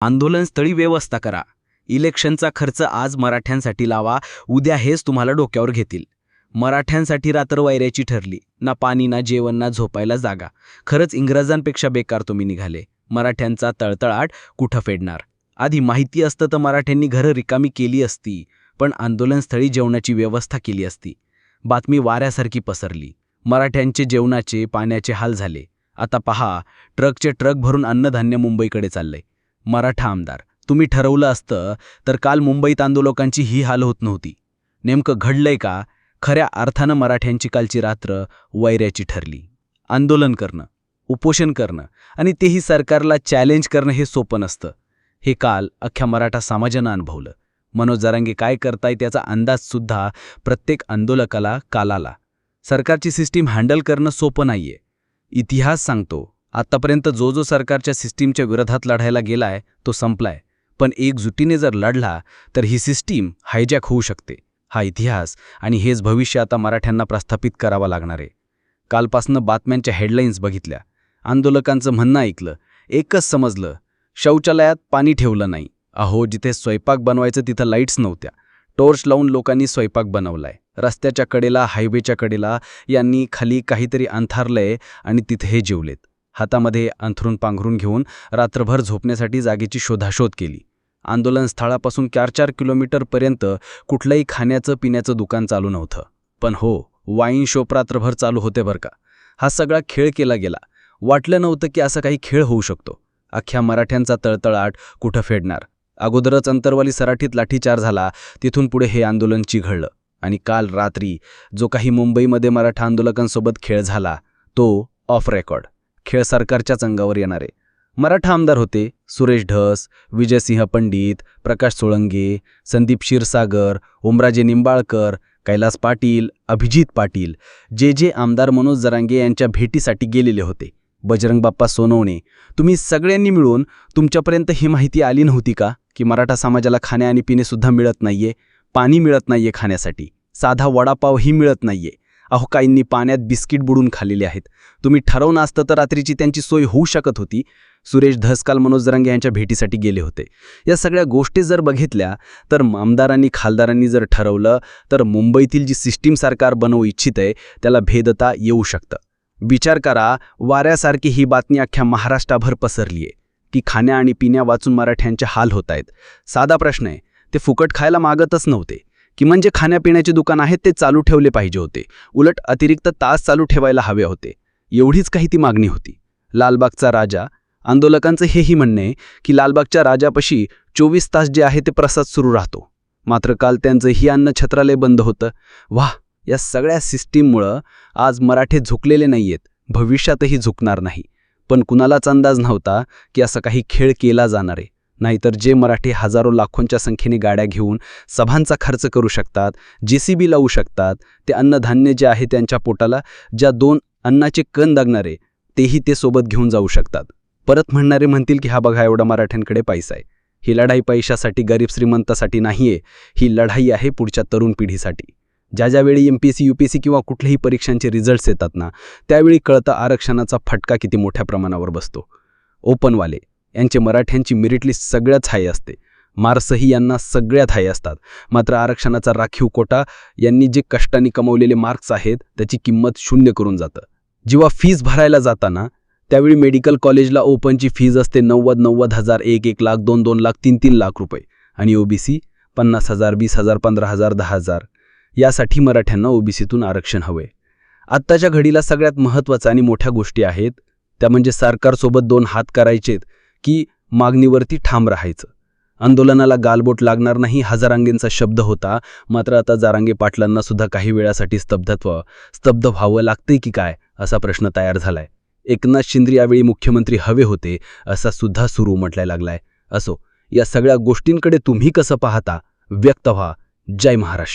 आंदोलनस्थळी व्यवस्था करा. इलेक्शनचा खर्च आज मराठ्यांसाठी लावा उद्या हेच तुम्हाला डोक्यावर घेतील. मराठ्यांसाठी रात्र वैऱ्याची ठरली. ना पाणी ना जेवण ना झोपायला जागा. खरंच इंग्रजांपेक्षा बेकार तुम्ही निघाले. मराठ्यांचा तळतळाट कुठं फेडणार? आधी माहिती असतं तर मराठ्यांनी घरं रिकामी केली असती पण आंदोलनस्थळी जेवणाची व्यवस्था केली असती. बातमी वाऱ्यासारखी पसरली. मराठ्यांचे जेवणाचे पाण्याचे हाल झाले. आता पहा ट्रकचे ट्रक भरून अन्नधान्य मुंबईकडे चाललंय. मराठा आमदार. तुम्ही ठरवलं असतं तर काल मुंबईत आंदोलकांची ही हाल होत नव्हती. नेमकं घडलंय का? खऱ्या अर्थानं मराठ्यांची कालची रात्र वैऱ्याची ठरली. आंदोलन करणं उपोषण करणं आणि तेही सरकारला चॅलेंज करणं हे सोपं नसतं. हे काल अख्ख्या मराठा समाजानं अनुभवलं. मनोज जरांगे काय करताय त्याचा अंदाजसुद्धा प्रत्येक आंदोलकाला काल आला सरकारची सिस्टीम हँडल करणं सोपं नाहीये. इतिहास सांगतो आत्तापर्यंत जो जो सरकारच्या सिस्टीमच्या विरोधात लढायला गेलाय तो संपलाय. पण एकजुटीने जर लढला तर ही सिस्टीम हायजॅक होऊ शकते. हा इतिहास आणि हेच भविष्य आता मराठ्यांना प्रस्थापित करावा लागणार आहे. कालपासनं बातम्यांच्या हेडलाईन्स बघितल्या. आंदोलकांचं म्हणणं ऐकलं. एकच समजलं शौचालयात पाणी ठेवलं नाही. अहो जिथे स्वयंपाक बनवायचं तिथं लाईट्स नव्हत्या. टॉर्च लावून लोकांनी स्वयंपाक बनवलाय. रस्त्याच्या कडेला हायवेच्या कडेला यांनी खाली काहीतरी अंथारलंय आणि तिथे हे जेवलेत. हातामध्ये अंथरून पांघरून घेऊन रात्रभर झोपण्यासाठी जागेची शोधाशोध केली. आंदोलन स्थळापासून चार चार किलोमीटरपर्यंत कुठलंही खाण्याचं पिण्याचं दुकान चालू नव्हतं. पण हो वाईन शॉप रात्रभर चालू होते बरं का. हा सगळा खेळ केला गेला. वाटलं नव्हतं की असं काही खेळ होऊ शकतो. अख्ख्या मराठ्यांचा तळतळाट कुठं फेडणार? अगोदरच अंतरवाली सराठीत लाठीचार झाला तिथून पुढे हे आंदोलन चिघळलं. आणि काल रात्री जो काही मुंबईमध्ये मराठा आंदोलकांसोबत खेळ झाला तो ऑफ रेकॉर्ड. खेळ सरकारच्याच अंगावर येणारे मराठा आमदार होते सुरेश ढस विजयसिंह पंडित प्रकाश सोळंगे संदीप क्षीरसागर ओमराजे निंबाळकर कैलास पाटील अभिजित पाटील जे जे आमदार मनोज जरांगे यांच्या भेटीसाठी गेलेले होते. बजरंग बाप्पा सोनवणे तुम्ही सगळ्यांनी मिळून तुमच्यापर्यंत ही माहिती आली नव्हती का? की मराठा समाजाला खाणे आणि पिणेसुद्धा मिळत नाहीये पाणी मिळत नाहीये खाण्यासाठी साधा वडापावही मिळत नाहीये. अहो काहींनी पाण्यात बिस्किट बुडून खाल्लेले आहेत. तुम्ही ठरवून असतं तर रात्रीची त्यांची सोय होऊ शकत होती. सुरेश धसकाल मनोज जरांगे यांच्या भेटीसाठी गेले होते. या सगळ्या गोष्टी जर बघितल्या तर आमदारांनी खासदारांनी जर ठरवलं तर मुंबईतील जी सिस्टीम सरकार बनवू इच्छित आहे त्याला भेदता येऊ शकतं. विचार करा वाऱ्यासारखी ही बातमी अख्ख्या महाराष्ट्राभर पसरली आहे की खाण्या आणि पिण्या वाचून मराठ्यांचे हाल होत आहेत साधा प्रश्न आहे ते फुकट खायला मागतच नव्हते. की म्हणजे खाण्यापिण्याचे दुकान आहेत ते चालू ठेवले पाहिजे होते. उलट अतिरिक्त तास चालू ठेवायला हवे होते. एवढीच काही ती मागणी होती. लालबागचा राजा आंदोलकांचं हेही म्हणणे की लालबागच्या राजापाशी चोवीस तास जे आहे ते प्रसाद सुरू राहतो. मात्र काल त्यांचं ही अन्न छत्रालय बंद होतं. वाह! या सगळ्या सिस्टीममुळं आज मराठे झुकलेले नाहीयेत. भविष्यातही झुकणार नाही. पण कुणालाच अंदाज नव्हता की असं काही खेळ केला जाणार आहे. नाहीतर जे मराठी हजारो लाखोंच्या संख्येने गाड्या घेऊन सभांचा खर्च करू शकतात जे सी बी लावू शकतात ते अन्नधान्य जे आहे त्यांच्या पोटाला ज्या दोन अन्नाचे कण लागणारे तेही ते सोबत घेऊन जाऊ शकतात. परत म्हणणारे म्हणतील की हा बघा एवढा मराठ्यांकडे पैसा आहे. ही लढाई पैशासाठी गरीब श्रीमंतासाठी नाहीये. ही लढाई आहे पुढच्या तरुण पिढीसाठी. ज्या ज्यावेळी M P C U P C किंवा कुठल्याही परीक्षांचे रिझल्ट्स येतात ना त्यावेळी कळतं आरक्षणाचा फटका किती मोठ्या प्रमाणावर बसतो. ओपनवाले यांचे मराठ्यांची मेरिट लिस्ट सगळ्याच हाय असते. मार्क्सही यांना सगळ्यात हाय असतात. मात्र आरक्षणाचा राखीव कोटा यांनी जे कष्टाने कमवलेले मार्क्स आहेत त्याची किंमत शून्य करून जातं. जेव्हा फीज भरायला जाताना त्यावेळी मेडिकल कॉलेजला ओपनची फीज असते नव्वद नव्वद हजार एक एक लाख दोन दोन लाख तीन तीन लाख रुपये. आणि ओबीसी पन्नास हजार वीस हजार पंधरा हजार दहा हजार. यासाठी मराठ्यांना ओबीसीतून आरक्षण हवे आत्ताच्या घडीला सगळ्यात महत्त्वाचं आणि मोठ्या गोष्टी आहेत त्या म्हणजे सरकारसोबत दोन हात करायचेत की मागणीवरती ठाम राहायचं. आंदोलनाला गालबोट लागणार नाही हजारांगेंचा शब्द होता मात्र आता जारांगे पाटलांना सुद्धा काही वेळासाठी स्तब्धत्व स्तब्ध व्हावं लागतंय की काय असा प्रश्न तयार झालाय. एकनाथ शिंदे यावेळी मुख्यमंत्री हवे होते असा सुद्धा सुरू म्हटलाय लागलाय. असो या सगळ्या गोष्टींकडे तुम्ही कसं पाहता? व्यक्त व्हा. जय महाराष्ट्र.